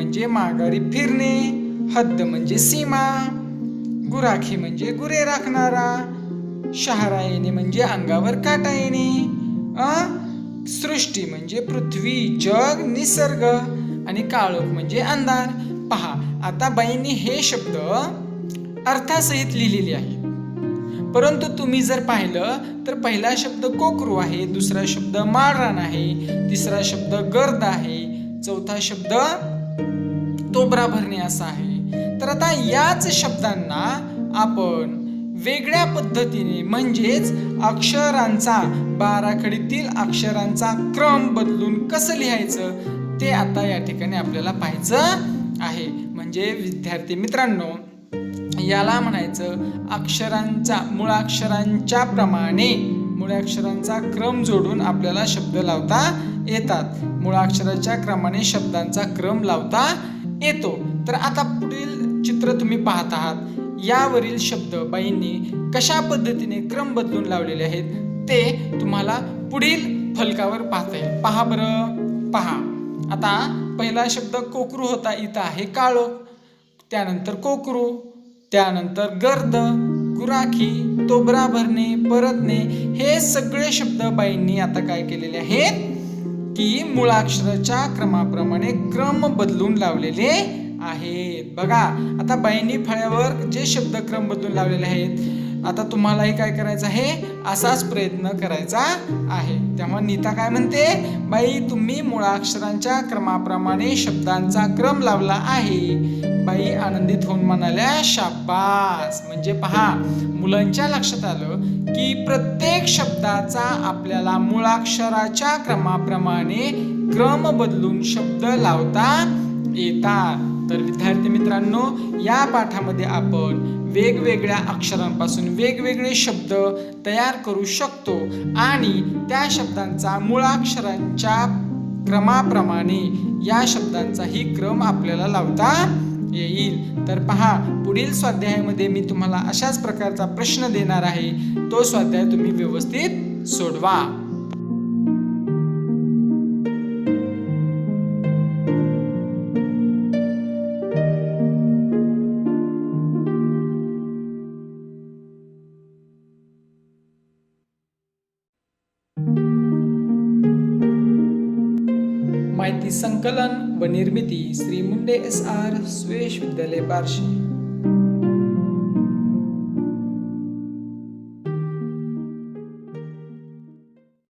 म्हणजे माघारी फिरणे हद्द म्हणजे सीमा गुराखी म्हणजे गुरे राखणारा शहारा येणे म्हणजे अंगावर काटा येणे अ? सृष्टी म्हणजे पृथ्वी जग निसर्ग आणि काळोख म्हणजे अंधार. पहा आता बाईंनी हे शब्द अर्थासहित लिहिलेले आहे. परंतु तुम्ही जर पाहिलं तर पहिला शब्द कोकरू आहे दुसरा शब्द माळरान आहे तिसरा शब्द गर्द आहे चौथा शब्द तोबरा भरणे असा आहे. तर आता याच शब्दांना आपण वेगळ्या पद्धतीने म्हणजेच अक्षरांचा बाराखडीतील अक्षरांचा क्रम बदलून कसं लिहायचं ते आता या ठिकाणी आपल्याला पाहायचं आहे. म्हणजे विद्यार्थी मित्रांनो याला म्हणायचं अक्षरांचा मुळाक्षरांच्या प्रमाणे मुळाक्षरांचा क्रम जोडून आपल्याला शब्द लावता येतात. मुळाक्षराच्या क्रमाने शब्दांचा क्रम लावता येतो. तर आता पुढील चित्र तुम्ही पाहत आहात. यावरील शब्द बाईंनी कशा पद्धतीने क्रम बदलून लावलेले आहेत ते तुम्हाला पुढील फलकावर पाहता येईल. पहा बरं. पहा. आता पहिला शब्द कोकरू होता इथं आहे काळो. त्यानंतर कोकरू त्यानंतर गर्द गुराखी तोबरा भरणे परतणे हे सगळे शब्द बाईंनी आता काय केलेले आहेत? की मुळाक्षराच्या क्रमाप्रमाणे क्रम बदलून लावलेले आहेत. बघा आता बाईंनी फळ्यावर जे शब्द क्रम बदलून लावलेले आहेत आता तुम्हालाही काय करायचं आहे? असाच प्रयत्न करायचा आहे. तेव्हा नीता काय म्हणते? बाई तुम्ही मुळाक्षरांच्या क्रमाप्रमाणे शब्दांचा क्रम लावला आहे. बाई आनंदित होऊन म्हणाल्या शाबास. म्हणजे पहा मुलांच्या लक्षात आलं की प्रत्येक शब्दाचा आपल्याला मुळाक्षराच्या क्रमाप्रमाणे क्रम बदलून शब्द लावता येतात. तर विद्यार्थी मित्रांनो या पाठामध्ये आपण वेगवेगळ्या अक्षरांपासून वेगवेगळे शब्द तयार करू शकतो आणि त्या शब्दांचा मुळाक्षरांच्या क्रमाप्रमाणे या शब्दांचाही क्रम आपल्याला लावता येईल. तर पहा पुढील स्वाध्यायामध्ये मी तुम्हाला अशाच प्रकारचा प्रश्न देणार आहे. तो स्वाध्याय तुम्ही व्यवस्थित सोडवा. माहिती संकलन व निर्मिती श्री मुंडे एस आर सुयश विद्यालय बार्शी